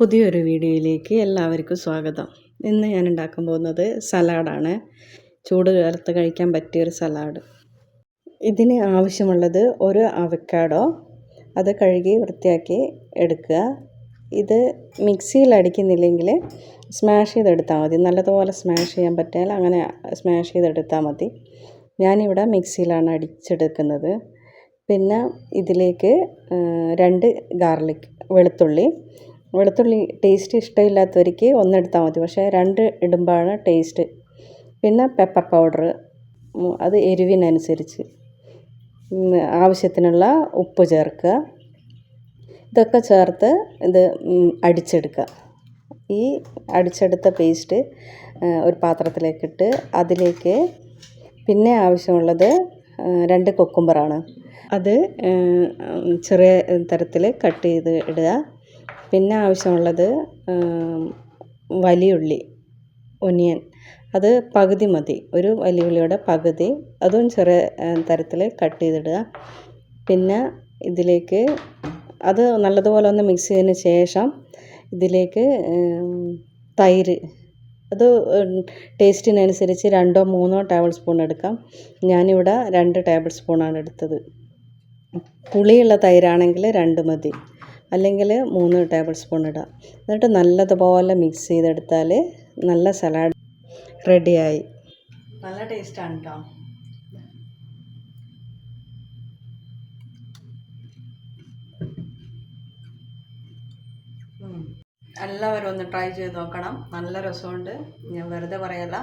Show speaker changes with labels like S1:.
S1: പുതിയൊരു വീഡിയോയിലേക്ക് എല്ലാവർക്കും സ്വാഗതം ഇന്ന് ഞാൻ ഉണ്ടാക്കാൻ പോകുന്നത് സലാഡാണ് ചൂട് കാലത്ത് കഴിക്കാൻ പറ്റിയൊരു സലാഡ് ഇതിന് ആവശ്യമുള്ളത് ഒരു അവക്കാഡോ അത് കഴുകി വൃത്തിയാക്കി എടുക്കുക ഇത് മിക്സിയിൽ അടിക്കുന്നില്ലെങ്കിൽ സ്മാഷ് ചെയ്തെടുത്താൽ മതി നല്ലതുപോലെ സ്മാഷ് ചെയ്യാൻ പറ്റിയാൽ അങ്ങനെ സ്മാഷ് ചെയ്തെടുത്താൽ മതി ഞാനിവിടെ മിക്സിയിലാണ് അടിച്ചെടുക്കുന്നത് പിന്നെ ഇതിലേക്ക് രണ്ട് ഗാർലിക് വെളുത്തുള്ളി വെളുത്തുള്ളി ടേസ്റ്റ് ഇഷ്ടമില്ലാത്തവർക്ക് ഒന്നെടുത്താൽ മതി പക്ഷേ രണ്ട് ഇടുമ്പോഴാണ് ടേസ്റ്റ് പിന്നെ പെപ്പർ പൗഡർ അത് എരിവിനനുസരിച്ച് ആവശ്യത്തിനുള്ള ഉപ്പ് ചേർക്കുക ഇതൊക്കെ ചേർത്ത് ഇത് അടിച്ചെടുക്കുക ഈ അടിച്ചെടുത്ത പേസ്റ്റ് ഒരു പാത്രത്തിലേക്കിട്ട് അതിലേക്ക് പിന്നെ ആവശ്യമുള്ളത് രണ്ട് കൊക്കുമ്പറാണ് അത് ചെറിയ തരത്തിൽ കട്ട് ചെയ്ത് ഇടുക പിന്നെ ആവശ്യമുള്ളത് വലിയ ഉള്ളി ഒനിയൻ അത് പകുതി മതി ഒരു വലിയ പകുതി അതും ചെറിയ തരത്തിൽ കട്ട് ചെയ്തിടുക പിന്നെ ഇതിലേക്ക് അത് നല്ലതുപോലെ ഒന്ന് മിക്സ് ചെയ്തതിന് ശേഷം ഇതിലേക്ക് തൈര് അത് ടേസ്റ്റിനനുസരിച്ച് രണ്ടോ മൂന്നോ ടേബിൾ സ്പൂൺ എടുക്കാം ഞാനിവിടെ രണ്ട് ടേബിൾ സ്പൂണാണ് എടുത്തത് പുളിയുള്ള തൈരാണെങ്കിൽ രണ്ട് മതി അല്ലെങ്കിൽ മൂന്ന് ടേബിൾ സ്പൂൺ ഇടാം എന്നിട്ട് നല്ലതുപോലെ മിക്സ് ചെയ്തെടുത്താൽ നല്ല സലാഡ് റെഡിയായി നല്ല ടേസ്റ്റാണ് കേട്ടോ എല്ലാവരും ഒന്ന് ട്രൈ ചെയ്ത് നോക്കണം നല്ല രസമുണ്ട് ഞാൻ വെറുതെ പറയല്ല